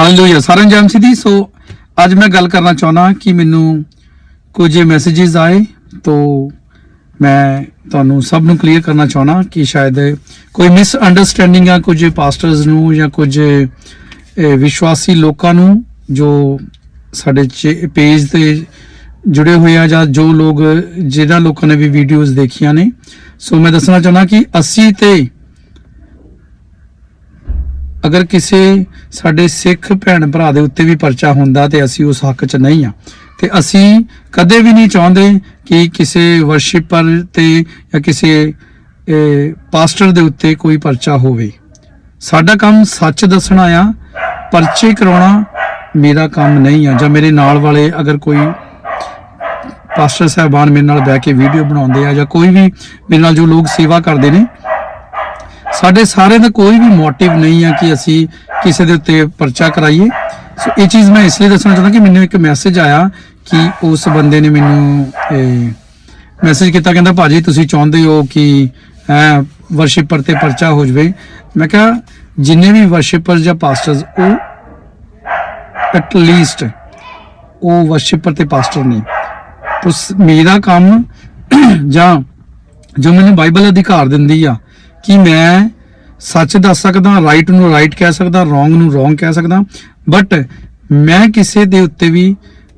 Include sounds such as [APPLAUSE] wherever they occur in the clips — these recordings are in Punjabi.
ਹਾਲੇਲੂਇਆ ਸਾਰਿਆਂ ਨੂੰ ਜੈ ਮਸੀਹ ਦੀ। ਸੋ ਅੱਜ ਮੈਂ ਗੱਲ ਕਰਨਾ ਚਾਹੁੰਦਾ ਕਿ ਮੈਨੂੰ ਕੁਝ ਮੈਸੇजेस ਆਏ ਤੋਂ ਮੈਂ ਤੁਹਾਨੂੰ ਸਭ ਨੂੰ ਕਲੀਅਰ ਕਰਨਾ ਚਾਹੁੰਦਾ ਕਿ ਸ਼ਾਇਦ ਕੋਈ ਮਿਸ ਅੰਡਰਸਟੈਂਡਿੰਗ ਆ, ਕੁਝ ਪਾਸਟਰਸ ਨੂੰ ਜਾਂ ਕੁਝ ਵਿਸ਼ਵਾਸੀ ਲੋਕਾਂ ਨੂੰ ਜੋ ਸਾਡੇ ਪੇਜ ਤੇ ਜੁੜੇ ਹੋਏ ਆ ਜਾਂ ਜੋ ਲੋਕ, ਜਿਹਨਾਂ ਲੋਕਾਂ ਨੇ ਵੀ ਵੀਡੀਓਜ਼ ਦੇਖੀਆਂ ਨੇ। ਸੋ ਮੈਂ ਦੱਸਣਾ ਚਾਹੁੰਦਾ ਕਿ ਅਸੀਂ ਤੇ ਅਗਰ ਕਿਸੇ ਸਾਡੇ ਸਿੱਖ ਭੈਣ ਭਰਾ ਦੇ ਉੱਤੇ ਵੀ ਪਰਚਾ ਹੁੰਦਾ ਤੇ ਅਸੀਂ ਉਸ ਹੱਕ 'ਚ ਨਹੀਂ ਆ ਤੇ ਅਸੀਂ ਕਦੇ ਵੀ ਨਹੀਂ ਚਾਹੁੰਦੇ ਕਿ ਕਿਸੇ ਵਰਸ਼ਿਪਰ ਤੇ ਜਾਂ ਕਿਸੇ ਪਾਸਟਰ ਦੇ ਉੱਤੇ ਕੋਈ ਪਰਚਾ ਹੋਵੇ। ਸਾਡਾ ਕੰਮ ਸੱਚ ਦੱਸਣਾ ਆ, ਪਰਚੇ ਕਰਾਉਣਾ ਮੇਰਾ ਕੰਮ ਨਹੀਂ ਆ। ਜਾਂ ਮੇਰੇ ਨਾਲ ਵਾਲੇ ਅਗਰ ਕੋਈ ਪਾਸਟਰ ਸਾਹਿਬਾਨ ਮੇਰੇ ਨਾਲ ਬਹਿ ਕੇ ਵੀਡੀਓ ਬਣਾਉਂਦੇ ਆ ਜਾਂ ਕੋਈ ਵੀ ਮੇਰੇ ਨਾਲ ਜੋ ਲੋਕ ਸੇਵਾ ਕਰਦੇ ਨੇ ਸਾਡੇ ਸਾਰੇ ਦਾ ਕੋਈ ਵੀ ਮੋਟਿਵ ਨਹੀਂ ਆ ਕਿ ਅਸੀਂ ਕਿਸੇ ਦੇ ਉੱਤੇ ਪਰਚਾ ਕਰਾਈਏ। ਸੋ ਇਹ ਚੀਜ਼ ਮੈਂ ਇਸ ਲਈ ਦੱਸਣਾ ਚਾਹੁੰਦਾ ਕਿ ਮੈਨੂੰ ਇੱਕ ਮੈਸੇਜ ਆਇਆ ਕਿ ਉਸ ਬੰਦੇ ਨੇ ਮੈਨੂੰ ਮੈਸੇਜ ਕੀਤਾ, ਕਹਿੰਦਾ, ਭਾਜੀ, ਤੁਸੀਂ ਚਾਹੁੰਦੇ ਹੋ ਕਿ, ਐ ਵਰਸ਼ਿਪਰ ਤੇ ਪਰਚਾ ਹੋ ਜਵੇ? ਮੈਂ ਕਿਹਾ, ਜਿੰਨੇ ਵੀ ਵਰਸ਼ਿਪਰ ਜਾਂ ਪਾਸਟਰਸ ਉਹ ਐਟ ਲੀਸਟ ਉਹ ਵਰਸ਼ਿਪਰ ਤੇ ਪਾਸਟਰ ਨੇ। ਤੋ ਮੇਰਾ ਕੰਮ ਜਾਂ ਜੋ ਮੈਨੂੰ ਬਾਈਬਲ ਅਧਿਕਾਰ ਦਿੰਦੀ ਆ ਕਿ ਮੈਂ ਸੱਚ ਦੱਸ ਸਕਦਾ ਰਾਈਟ ਨੂੰ ਰਾਈਟ ਕਹਿ ਸਕਦਾ ਰੋਂਗ ਨੂੰ ਰੋਂਗ ਕਹਿ ਸਕਦਾ। ਬਟ ਮੈਂ ਕਿਸੇ ਦੇ ਉੱਤੇ ਵੀ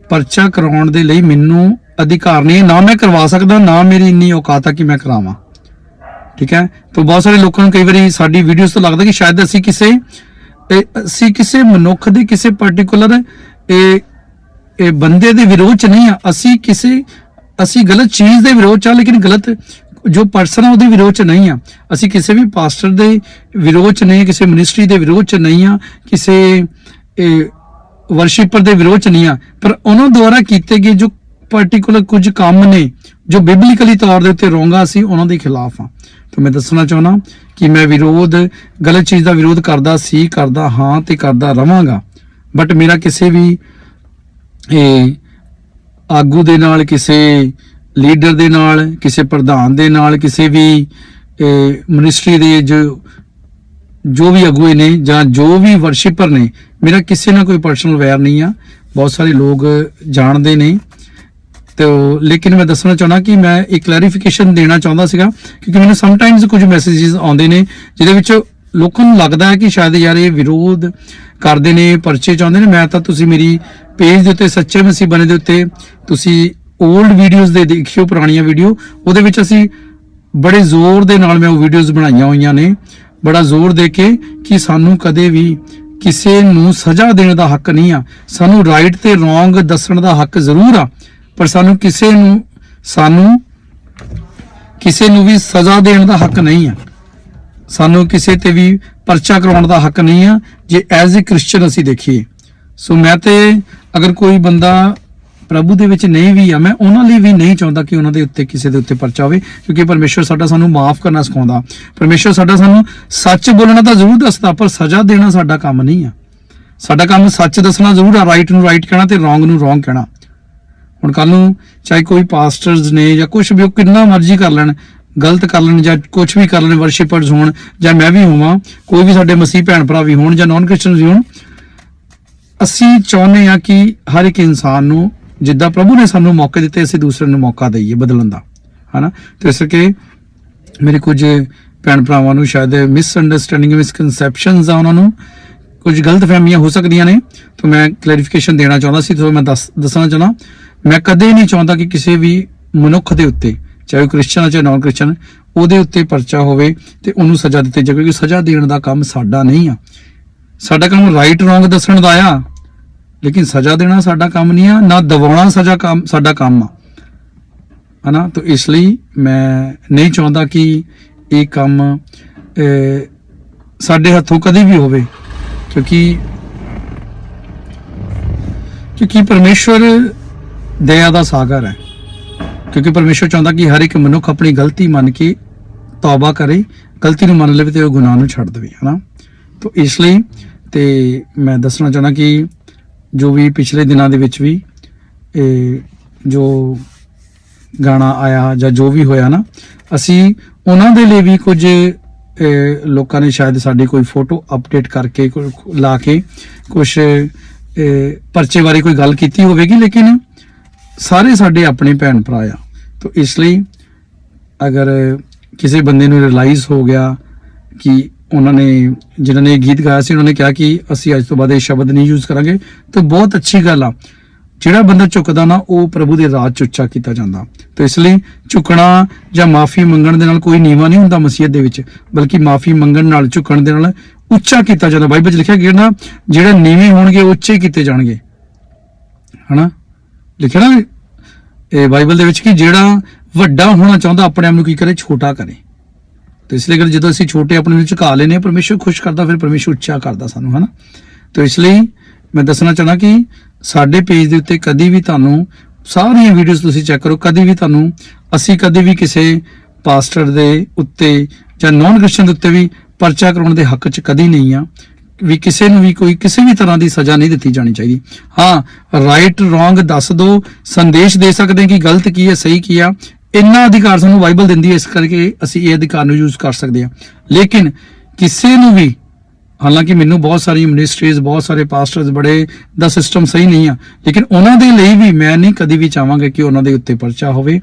ਪਰਚਾ ਕਰਾਉਣ ਦੇ ਲਈ ਮੈਨੂੰ ਅਧਿਕਾਰ ਨਹੀਂ ਨਾ ਮੈਂ ਕਰਵਾ ਸਕਦਾ, ਨਾ ਮੇਰੀ ਇੰਨੀ ਔਕਾਤ ਆ ਕਿ ਮੈਂ ਕਰਾਵਾਂ। ਠੀਕ ਹੈ? ਤਾਂ ਬਹੁਤ ਸਾਰੇ ਲੋਕਾਂ ਨੂੰ ਕਈ ਵਾਰੀ ਸਾਡੀ ਵੀਡੀਓਜ਼ ਤੋਂ ਲੱਗਦਾ ਕਿ ਸ਼ਾਇਦ ਅਸੀਂ ਕਿਸੇ ਅਸੀਂ ਕਿਸੇ ਮਨੁੱਖ ਦੇ, ਕਿਸੇ ਪਾਰਟਿਕੂਲਰ ਇਹ ਇਹ ਬੰਦੇ ਦੇ ਵਿਰੋਧ ਚ ਨਹੀਂ ਆ। ਅਸੀਂ ਕਿਸੇ, ਅਸੀਂ ਗਲਤ ਚੀਜ਼ ਦੇ ਵਿਰੋਧ ਚ ਆ, ਲੇਕਿਨ ਗਲਤ ਜੋ ਪਰਸਨ ਆ, ਉਹਦੇ ਵਿਰੋਧ ਚ ਨਹੀਂ ਆ। ਅਸੀਂ ਕਿਸੇ ਵੀ ਪਾਸਟਰ ਦੇ ਵਿਰੋਧ ਚ ਨਹੀਂ ਕਿਸੇ ਮਿਨਿਸਟਰੀ ਦੇ ਵਿਰੋਧ ਚ ਨਹੀਂ ਆ, ਕਿਸੇ ਵਰਸ਼ਿਪਰ ਦੇ ਵਿਰੋਧ ਚ ਨਹੀਂ ਆ। ਪਰ ਉਹਨਾਂ ਦੁਆਰਾ ਕੀਤੇ ਗਏ ਜੋ ਪਾਰਟਿਕੂਲਰ ਕੁਝ ਕੰਮ ਨੇ, ਜੋ ਬਿਬਲੀਕਲੀ ਤੌਰ ਦੇ ਉੱਤੇ ਰੋਂਗਾ ਸੀ ਉਹਨਾਂ ਦੇ ਖਿਲਾਫ ਆ। ਤਾਂ ਮੈਂ ਦੱਸਣਾ ਚਾਹੁੰਦਾ ਕਿ ਮੈਂ ਵਿਰੋਧ, ਗਲਤ ਚੀਜ਼ ਦਾ ਵਿਰੋਧ ਕਰਦਾ ਸੀ, ਕਰਦਾ ਹਾਂ ਤੇ ਕਰਦਾ ਰਵਾਂਗਾ। ਬਟ ਮੇਰਾ ਕਿਸੇ ਵੀ, ਇਹ, ਆਗੂ ਦੇ ਨਾਲ ਕਿਸੇ ਲੀਡਰ ਦੇ ਨਾਲ, ਕਿਸੇ ਪ੍ਰਧਾਨ ਦੇ ਨਾਲ, ਕਿਸੇ ਵੀ ਮਿਨਿਸਟਰੀ ਦੇ ਜੋ ਜੋ ਵੀ ਅਗੂਏ ਨੇ ਜਾਂ ਜੋ ਵੀ ਵਰਸ਼ਿਪਰ ਨੇ, ਮੇਰਾ ਕਿਸੇ ਨਾਲ ਕੋਈ ਪਰਸਨਲ ਵੈਰ ਨਹੀਂ ਆ। ਬਹੁਤ ਸਾਰੇ ਲੋਕ ਜਾਣਦੇ ਨੇ। ਤੇ ਲੇਕਿਨ ਮੈਂ ਦੱਸਣਾ ਚਾਹੁੰਦਾ ਕਿ ਮੈਂ ਇੱਕ ਕਲੈਰੀਫਿਕੇਸ਼ਨ ਦੇਣਾ ਚਾਹੁੰਦਾ ਸੀਗਾ, ਕਿਉਂਕਿ ਮੈਨੂੰ ਸਮਟਾਈਮਸ ਕੁਝ ਮੈਸੇजेस ਆਉਂਦੇ ਨੇ, ਜਿਹਦੇ ਵਿੱਚ ਲੋਕਾਂ ਨੂੰ ਲੱਗਦਾ ਹੈ ਕਿ ਸ਼ਾਇਦ ਯਾਰ ਇਹ ਵਿਰੋਧ ਕਰਦੇ ਨੇ, ਪਰਚੇ ਚਾਹੁੰਦੇ ਨੇ। ਮੈਂ ਤਾਂ ਤੁਸੀਂ ਮੇਰੀ ਪੇਜ ਦੇ ਉੱਤੇ, ਸੱਚੇ ਮਸੀਹ ਬਣੇ ਦੇ ਉੱਤੇ ਤੁਸੀਂ 올ਡ ਵੀਡੀਓਜ਼ ਦੇ ਦੇਖਿਓ, ਪੁਰਾਣੀਆਂ ਵੀਡੀਓ ਉਹਦੇ ਵਿੱਚ ਅਸੀਂ ਬੜੇ ਜ਼ੋਰ ਦੇ ਨਾਲ ਮੈਂ ਉਹ ਵੀਡੀਓਜ਼ ਬਣਾਈਆਂ ਹੋਈਆਂ ਨੇ। ਬੜਾ ਜ਼ੋਰ ਦੇ ਕੇ ਕਿ ਸਾਨੂੰ ਕਦੇ ਵੀ ਕਿਸੇ ਨੂੰ ਸਜ਼ਾ ਦੇਣ ਦਾ ਹੱਕ ਨਹੀਂ ਆ। ਸਾਨੂੰ ਰਾਈਟ ਤੇ ਰੋਂਗ ਦੱਸਣ ਦਾ ਹੱਕ ਜ਼ਰੂਰ ਆ। ਪਰ ਸਾਨੂੰ ਕਿਸੇ ਨੂੰ, ਸਾਨੂੰ ਕਿਸੇ ਨੂੰ ਵੀ ਸਜ਼ਾ ਦੇਣ ਦਾ ਹੱਕ ਨਹੀਂ ਆ। ਸਾਨੂੰ ਕਿਸੇ ਤੇ ਵੀ ਪਰਚਾ ਕਰਾਉਣ ਦਾ ਹੱਕ ਨਹੀਂ ਆ। ਜੇ ਐਜ਼ ਅ ਕ੍ਰਿਸਚੀਅਨ ਅਸੀਂ ਦੇਖੀਏ। ਸੋ ਮੈਂ ਤੇ ਅਗਰ ਕੋਈ ਬੰਦਾ ਪ੍ਰਭੂ ਦੇ ਵਿੱਚ ਨਹੀਂ ਵੀ ਆ, ਮੈਂ ਉਹਨਾਂ ਲਈ ਵੀ ਨਹੀਂ ਚਾਹੁੰਦਾ ਕਿ ਉਹਨਾਂ ਦੇ ਉੱਤੇ ਕਿਸੇ ਦੇ ਉੱਤੇ ਪਰਚਾ ਹੋਵੇ, ਕਿਉਂਕਿ ਪਰਮੇਸ਼ਰ ਸਾਡਾ ਸਾਨੂੰ ਮਾਫ ਕਰਨਾ ਸਿਖਾਉਂਦਾ। ਪਰਮੇਸ਼ਰ ਸਾਡਾ ਸਾਨੂੰ ਸੱਚ ਬੋਲਣਾ ਤਾਂ ਜ਼ਰੂਰ ਦੱਸਦਾ, ਪਰ ਸਜ਼ਾ ਦੇਣਾ ਸਾਡਾ ਕੰਮ ਨਹੀਂ ਆ। ਸਾਡਾ ਕੰਮ ਸੱਚ ਦੱਸਣਾ ਜ਼ਰੂਰ ਆ ਰਾਈਟ ਨੂੰ ਰਾਈਟ ਕਹਿਣਾ ਤੇ ਰੋਂਗ ਨੂੰ ਰੋਂਗ ਕਹਿਣਾ। ਹੁਣ ਕੱਲ ਨੂੰ ਚਾਹੇ ਕੋਈ ਪਾਸਟਰਸ ਨੇ ਜਾਂ ਕੁਝ ਵੀ, ਉਹ ਕਿੰਨਾ ਮਰਜ਼ੀ ਕਰ ਲੈਣ, ਗਲਤ ਕਰ ਲੈਣ ਜਾਂ ਕੁਝ ਵੀ ਕਰ ਲੈਣ ਵਰਸ਼ਿਪਰਸ ਹੋਣ, ਜਾਂ ਮੈਂ ਵੀ ਹੋਵਾਂ, ਕੋਈ ਵੀ ਸਾਡੇ ਮਸੀਹ ਭੈਣ ਭਰਾ ਵੀ ਹੋਣ ਜਾਂ ਨਾਨ ਕ੍ਰਿਸਚੀਅਨਸ ਵੀ ਹੋਣ, ਅਸੀਂ ਚਾਹੁੰਦੇ ਆ ਕਿ ਹਰ ਇੱਕ ਇਨਸਾਨ ਨੂੰ ਜਿੱਦਾਂ ਪ੍ਰਭੂ ਨੇ ਸਾਨੂੰ ਮੌਕੇ ਦਿੱਤੇ, ਅਸੀਂ ਦੂਸਰੇ ਨੂੰ ਮੌਕਾ ਦਈਏ ਬਦਲਣ ਦਾ, ਹਨਾ? ਤੇ ਇਸ ਕਰਕੇ ਮੇਰੇ ਕੁਝ ਭੈਣ ਭਰਾਵਾਂ ਨੂੰ ਸ਼ਾਇਦ ਮਿਸ ਅੰਡਰਸਟੈਂਡਿੰਗ ਮਿਸਕਨਸੈਪਸ਼ਨਸ ਆ ਉਹਨਾਂ ਨੂੰ ਕੁਝ ਗਲਤ ਫਹਿਮੀਆਂ ਹੋ ਸਕਦੀਆਂ ਨੇ, ਤਾਂ ਮੈਂ ਕਲੈਰੀਫਿਕੇਸ਼ਨ ਦੇਣਾ ਚਾਹੁੰਦਾ ਸੀ ਤੁਹਾਨੂੰ ਮੈਂ ਦੱਸ, ਦੱਸਣਾ ਚਾਹਣਾ ਮੈਂ ਕਦੇ ਨਹੀਂ ਚਾਹੁੰਦਾ ਕਿ ਕਿਸੇ ਵੀ ਮਨੁੱਖ ਦੇ ਉੱਤੇ, ਚਾਹੇ ਉਹ ਕ੍ਰਿਸਚਨ ਹੈ ਚਾਹੇ ਨਾਨ ਕ੍ਰਿਸਚਨ ਉਹਦੇ ਉੱਤੇ ਪਰਚਾ ਹੋਵੇ ਤੇ ਉਹਨੂੰ ਸਜ਼ਾ ਦਿੱਤੀ ਜਾਵੇ, ਕਿਉਂਕਿ ਸਜ਼ਾ ਦੇਣ ਦਾ ਕੰਮ ਸਾਡਾ ਨਹੀਂ ਆ। ਸਾਡਾ ਕੰਮ ਰਾਈਟ ਰੋਂਗ ਦੱਸਣ ਦਾ ਆ। ਲੇਕਿਨ ਸਜ਼ਾ ਦੇਣਾ ਸਾਡਾ ਕੰਮ ਨਹੀਂ ਆ, ਨਾ ਦਬਾਉਣਾ ਸਜ਼ਾ ਕੰਮ, ਸਾਡਾ ਕੰਮ ਆ। ਹਨਾ? ਤਾਂ ਇਸ ਲਈ ਮੈਂ ਨਹੀਂ ਚਾਹੁੰਦਾ ਕਿ ਇਹ ਕੰਮ ਸਾਡੇ ਹੱਥੋਂ ਕਦੇ ਵੀ ਹੋਵੇ। ਕਿਉਂਕਿ ਕਿਉਂਕਿ ਪਰਮੇਸ਼ਵਰ ਦਇਆ ਦਾ ਸਾਗਰ ਹੈ। ਕਿਉਂਕਿ ਪਰਮੇਸ਼ਵਰ ਚਾਹੁੰਦਾ ਕਿ ਹਰ ਇੱਕ ਮਨੁੱਖ ਆਪਣੀ ਗਲਤੀ ਮੰਨ ਕੇ ਤੌਬਾ ਕਰੇ, ਗਲਤੀ ਨੂੰ ਮੰਨ ਲਵੇ ਤੇ ਉਹ ਗੁਨਾਹ ਨੂੰ ਛੱਡ ਦੇਵੇ। ਹਨਾ? ਤਾਂ ਇਸ ਲਈ ਤੇ ਮੈਂ ਦੱਸਣਾ ਚਾਹਣਾ ਕਿ ਜੋ ਵੀ ਪਿਛਲੇ ਦਿਨਾਂ ਦੇ ਵਿੱਚ ਵੀ, ਇਹ ਜੋ ਗਾਣਾ ਆਇਆ ਜਾਂ ਜੋ ਵੀ ਹੋਇਆ ਨਾ, ਅਸੀਂ ਉਹਨਾਂ ਦੇ ਲਈ ਵੀ ਕੁਝ ਲੋਕਾਂ ਨੇ ਸ਼ਾਇਦ ਸਾਡੀ ਕੋਈ ਫੋਟੋ ਅਪਡੇਟ ਕਰਕੇ ਕੋਈ ਲਾ ਕੇ ਕੁਝ ਪਰਚੇ ਬਾਰੇ ਕੋਈ ਗੱਲ ਕੀਤੀ ਹੋਵੇਗੀ, ਲੇਕਿਨ ਸਾਰੇ ਸਾਡੇ ਆਪਣੇ ਭੈਣ ਭਰਾ ਆ। ਤਾਂ ਇਸ ਲਈ ਅਗਰ ਕਿਸੇ ਬੰਦੇ ਨੂੰ ਰਿਅਲਾਈਜ਼ ਹੋ ਗਿਆ ਕਿ ਉਹਨਾਂ ਨੇ, ਜਿਨ੍ਹਾਂ ਨੇ ਗੀਤ ਗਾਇਆ ਸੀ, ਉਹਨਾਂ ਨੇ ਕਿਹਾ ਕਿ ਅਸੀਂ ਅੱਜ ਤੋਂ ਬਾਅਦ ਇਹ ਸ਼ਬਦ ਨਹੀਂ ਯੂਜ਼ ਕਰਾਂਗੇ। ਤਾਂ ਬਹੁਤ ਅੱਛੀ ਗੱਲ ਆ। ਜਿਹੜਾ ਬੰਦਾ ਝੁਕਦਾ ਨਾ, ਉਹ ਪ੍ਰਭੂ ਦੇ ਰਾਜ ਚ ਉੱਚਾ ਕੀਤਾ ਜਾਂਦਾ। ਤਾਂ ਇਸ ਲਈ ਝੁਕਣਾ ਜਾਂ ਮਾਫੀ ਮੰਗਣ ਦੇ ਨਾਲ ਕੋਈ ਨੀਵਾ ਨਹੀਂ ਹੁੰਦਾ ਮਸੀਹਤ ਦੇ ਵਿੱਚ, ਬਲਕਿ ਮਾਫੀ ਮੰਗਣ ਨਾਲ, ਝੁਕਣ ਦੇ ਨਾਲ ਉੱਚਾ ਕੀਤਾ ਜਾਂਦਾ। ਬਾਈਬਲ 'ਚ ਲਿਖਿਆ ਗਿਆ ਨਾ, ਜਿਹੜੇ ਨੀਵੇਂ ਹੋਣਗੇ ਉੱਚੇ ਕੀਤੇ ਜਾਣਗੇ। ਹਨਾ? ਲਿਖਿਆ ਨਾ ਇਹ ਬਾਈਬਲ ਦੇ ਵਿੱਚ ਕਿ ਜਿਹੜਾ ਵੱਡਾ ਹੋਣਾ ਚਾਹੁੰਦਾ, ਆਪਣੇ ਆਪ ਨੂੰ ਕੀ ਕਰੇ? ਛੋਟਾ ਕਰੇ। ਤੇ ਇਸ ਲਈ ਅਗਰ ਜਦੋਂ ਅਸੀਂ ਛੋਟੇ ਆਪਣੇ ਨੂੰ ਝੁਕਾ ਲੈਨੇ ਪਰਮੇਸ਼ਰ ਖੁਸ਼ ਕਰਦਾ, ਫਿਰ ਪਰਮੇਸ਼ਰ ਉੱਚਾ ਕਰਦਾ ਸਾਨੂੰ, ਹਨਾ? ਤੇ ਇਸ ਲਈ ਮੈਂ ਦੱਸਣਾ ਚਾਹਣਾ ਕਿ ਸਾਡੇ ਪੇਜ ਦੇ ਉੱਤੇ ਕਦੀ ਵੀ ਤੁਹਾਨੂੰ, ਸਾਰੀਆਂ ਵੀਡੀਓਜ਼ ਤੁਸੀਂ ਚੈੱਕ ਕਰੋ, ਕਦੀ ਵੀ ਤੁਹਾਨੂੰ, ਅਸੀਂ ਕਦੀ ਵੀ ਕਿਸੇ ਪਾਸਟਰ ਦੇ ਉੱਤੇ ਜਾਂ ਨੌਨ ਕ੍ਰਿਸਚੀਅਨ ਦੇ ਉੱਤੇ ਵੀ ਪਰਚਾ ਕਰਾਉਣ ਦੇ ਹੱਕ 'ਚ ਕਦੀ ਨਹੀਂ ਆ ਵੀ ਕਿਸੇ ਨੂੰ ਵੀ ਕੋਈ, ਕਿਸੇ ਵੀ ਤਰ੍ਹਾਂ ਦੀ ਸਜ਼ਾ ਨਹੀਂ ਦਿੱਤੀ ਜਾਣੀ ਚਾਹੀਦੀ। ਹਾਂ ਰਾਈਟ ਰੋਂਗ ਦੱਸ ਦੋ, ਸੰਦੇਸ਼ ਦੇ ਸਕਦੇ ਕਿ ਗਲਤ ਕੀ ਹੈ, ਸਹੀ ਕੀ ਆ। ਇੰਨਾ ਅਧਿਕਾਰ ਸਾਨੂੰ ਬਾਈਬਲ ਦਿੰਦੀ ਹੈ, ਇਸ ਕਰਕੇ ਅਸੀਂ ਇਹ ਅਧਿਕਾਰ ਨੂੰ ਯੂਜ਼ ਕਰ ਸਕਦੇ ਹਾਂ। ਲੇਕਿਨ ਕਿਸੇ ਨੂੰ ਵੀ, ਹਾਲਾਂਕਿ ਮੈਨੂੰ ਬਹੁਤ ਸਾਰੀ ਮਿਨਿਸਟਰੀਜ਼ ਬਹੁਤ ਸਾਰੇ ਪਾਸਟਰਸ ਬੜੇ, ਦਾ ਸਿਸਟਮ ਸਹੀ ਨਹੀਂ ਆ, ਲੇਕਿਨ ਉਹਨਾਂ ਦੇ ਲਈ ਵੀ ਮੈਂ ਨਹੀਂ ਕਦੀ ਵੀ ਚਾਹਾਂਗਾ ਕਿ ਉਹਨਾਂ ਦੇ ਉੱਤੇ ਪਰਚਾ ਹੋਵੇ,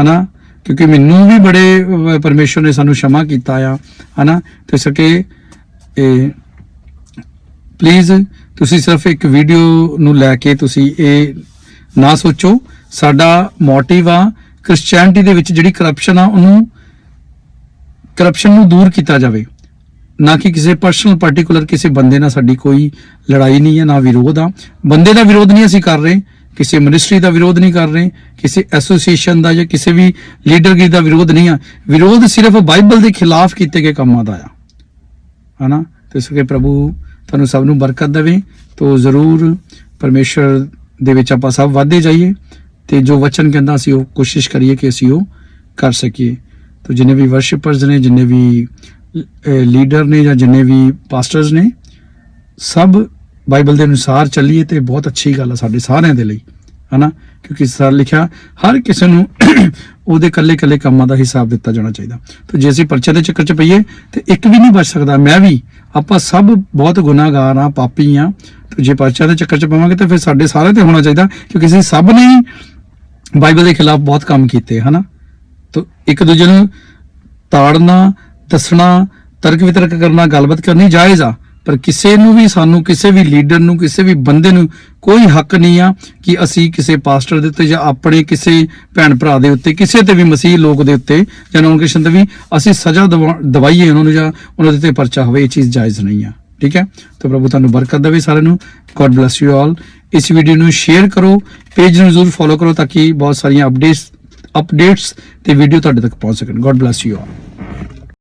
ਹਨਾ? ਕਿਉਂਕਿ ਮੈਨੂੰ ਵੀ ਬੜੇ ਪਰਮੇਸ਼ਰ ਨੇ ਸਾਨੂੰ ਸ਼ਮਾ ਕੀਤਾ ਆ, ਹਨਾ? ਤੇ ਸਕੇ ਇਹ ਪਲੀਜ਼ ਤੁਸੀਂ ਸਿਰਫ ਇੱਕ ਵੀਡੀਓ ਨੂੰ ਲੈ ਕੇ ਤੁਸੀਂ ਇਹ ਨਾ ਸੋਚੋ। ਸਾਡਾ ਮੋਟਿਵ ਆ ਕ੍ਰਿਸਚੀਅਨਿਟੀ ਦੇ ਵਿੱਚ ਜਿਹੜੀ ਕਰਪਸ਼ਨ ਆ, ਉਹਨੂੰ ਕਰਪਸ਼ਨ ਨੂੰ ਦੂਰ ਕੀਤਾ ਜਾਵੇ। ਨਾ ਕਿ ਕਿਸੇ ਪਰਸਨਲ ਪਾਰਟਿਕੂਲਰ ਕਿਸੇ ਬੰਦੇ ਨਾਲ ਸਾਡੀ ਕੋਈ ਲੜਾਈ ਨਹੀਂ ਹੈ, ਨਾ ਵਿਰੋਧ ਆ। ਬੰਦੇ ਦਾ ਵਿਰੋਧ ਨਹੀਂ ਅਸੀਂ ਕਰ ਰਹੇ, ਕਿਸੇ ਮਿਨਿਸਟਰੀ ਦਾ ਵਿਰੋਧ ਨਹੀਂ ਕਰ ਰਹੇ, ਕਿਸੇ ਐਸੋਸੀਏਸ਼ਨ ਦਾ ਜਾਂ ਕਿਸੇ ਵੀ ਲੀਡਰਗਿਰੀ ਦਾ ਵਿਰੋਧ ਨਹੀਂ ਆ। ਵਿਰੋਧ ਸਿਰਫ ਬਾਈਬਲ ਦੇ ਖਿਲਾਫ ਕੀਤੇ ਗਏ ਕੰਮਾਂ ਦਾ ਆ। ਹਨਾ? ਤੇ ਇਸ ਕਰਕੇ ਪ੍ਰਭੂ ਤੁਹਾਨੂੰ ਸਭ ਨੂੰ ਬਰਕਤ ਦੇਵੇ। ਤੋ ਜ਼ਰੂਰ ਪਰਮੇਸ਼ਰ ਦੇ ਵਿੱਚ ਆਪਾਂ ਸਭ ਵਾਧੇ ਜਾਈਏ। ਤੇ ਜੋ ਵਚਨ ਕਹਿੰਦਾ ਅਸੀਂ ਉਹ ਕੋਸ਼ਿਸ਼ ਕਰੀਏ ਕਿ ਅਸੀਂ ਉਹ ਕਰ ਸਕੀਏ। ਤੋ ਜਿੰਨੇ ਵੀ ਵਰਸ਼ਿਪਰਸ ਨੇ, ਜਿੰਨੇ ਵੀ ਲੀਡਰ ਨੇ ਜਾਂ ਜਿੰਨੇ ਵੀ ਪਾਸਟਰਸ ਨੇ, ਸਭ ਬਾਈਬਲ ਦੇ ਅਨੁਸਾਰ ਚੱਲੀਏ ਤੇ ਬਹੁਤ ਅੱਛੀ ਗੱਲ ਆ ਸਾਡੇ ਸਾਰਿਆਂ ਦੇ ਲਈ, ਹਨਾ? ਕਿਉਂਕਿ ਸਰ ਲਿਖਿਆ, ਹਰ ਕਿਸੇ ਨੂੰ [COUGHS] ਉਹਦੇ ਕੱਲੇ ਕੱਲੇ ਕੰਮਾਂ ਦਾ ਹਿਸਾਬ ਦਿੱਤਾ ਜਾਣਾ ਚਾਹੀਦਾ। ਤੇ ਜੇ ਅਸੀਂ ਪਰਚੇ ਦੇ ਚੱਕਰ 'ਚ ਪਈਏ, ਤੇ ਇੱਕ ਵੀ ਨਹੀਂ ਬਚ ਸਕਦਾ, ਮੈਂ ਵੀ। ਆਪਾਂ ਸਭ ਬਹੁਤ ਗੁਨਾਹਗਾਰ ਆ, ਪਾਪੀ ਆ। ਤੇ ਜੇ ਪਰਚੇ ਦੇ ਚੱਕਰ 'ਚ ਪਵਾਂਗੇ, ਤਾਂ ਫਿਰ ਸਾਡੇ ਸਾਰੇ ਤੇ ਹੋਣਾ ਚਾਹੀਦਾ, ਕਿਉਂਕਿ ਅਸੀਂ ਸਭ ਨੇ ਹੀ ਬਾਈਬਲ ਦੇ ਖਿਲਾਫ ਬਹੁਤ ਕੰਮ ਕੀਤੇ, ਹਨਾ? ਤਾਂ ਇੱਕ ਦੂਜੇ ਨੂੰ ਤਾੜਨਾ, ਦੱਸਣਾ, ਤਰਕ ਵਿਤਰਕ ਕਰਨਾ, ਗੱਲਬਾਤ ਕਰਨੀ ਜਾਇਜ਼ ਆ, ਪਰ ਕਿਸੇ ਨੂੰ ਵੀ ਸਾਨੂੰ, ਕਿਸੇ ਵੀ ਲੀਡਰ ਨੂੰ, ਕਿਸੇ ਵੀ ਬੰਦੇ ਨੂੰ ਕੋਈ ਹੱਕ ਨਹੀਂ ਆ ਕਿ ਅਸੀਂ ਕਿਸੇ ਪਾਸਟਰ ਦੇ ਉੱਤੇ ਜਾਂ ਆਪਣੇ ਕਿਸੇ ਭੈਣ ਭਰਾ ਦੇ ਉੱਤੇ, ਕਿਸੇ ਤੇ ਵੀ ਮਸੀਹ ਲੋਕ ਦੇ ਉੱਤੇ ਜਾਂ ਨੌਨ ਕ੍ਰਿਸ਼ਨ ਤੇ ਵੀ ਅਸੀਂ ਸਜ਼ਾ ਦਵਾ- ਦਵਾਈਏ ਉਹਨਾਂ ਨੂੰ ਜਾਂ ਉਹਨਾਂ ਦੇ ਉੱਤੇ ਪਰਚਾ ਹੋਵੇ, ਇਹ ਚੀਜ਼ ਜਾਇਜ਼ ਨਹੀਂ ਆ। ਠੀਕ ਹੈ? ਤਾਂ ਪ੍ਰਭੂ ਤੁਹਾਨੂੰ ਬਰਕਤ ਦੇਵੇ ਸਾਰਿਆਂ ਨੂੰ। ਗੋਡ ਬlesਸ ਯੂ ਆਲ ਇਸ ਵੀਡੀਓ ਨੂੰ ਸ਼ੇਅਰ ਕਰੋ ਪੇਜ ਨੂੰ ਜ਼ਰੂਰ ਫੋਲੋ ਕਰੋ ਤਾਂ ਕਿ ਬਹੁਤ ਸਾਰੀਆਂ ਅਪਡੇਟਸ ਅਪਡੇਟਸ ਤੇ ਵੀਡੀਓ ਤੁਹਾਡੇ ਤੱਕ ਪਹੁੰਚ ਸਕਣ। God bless you all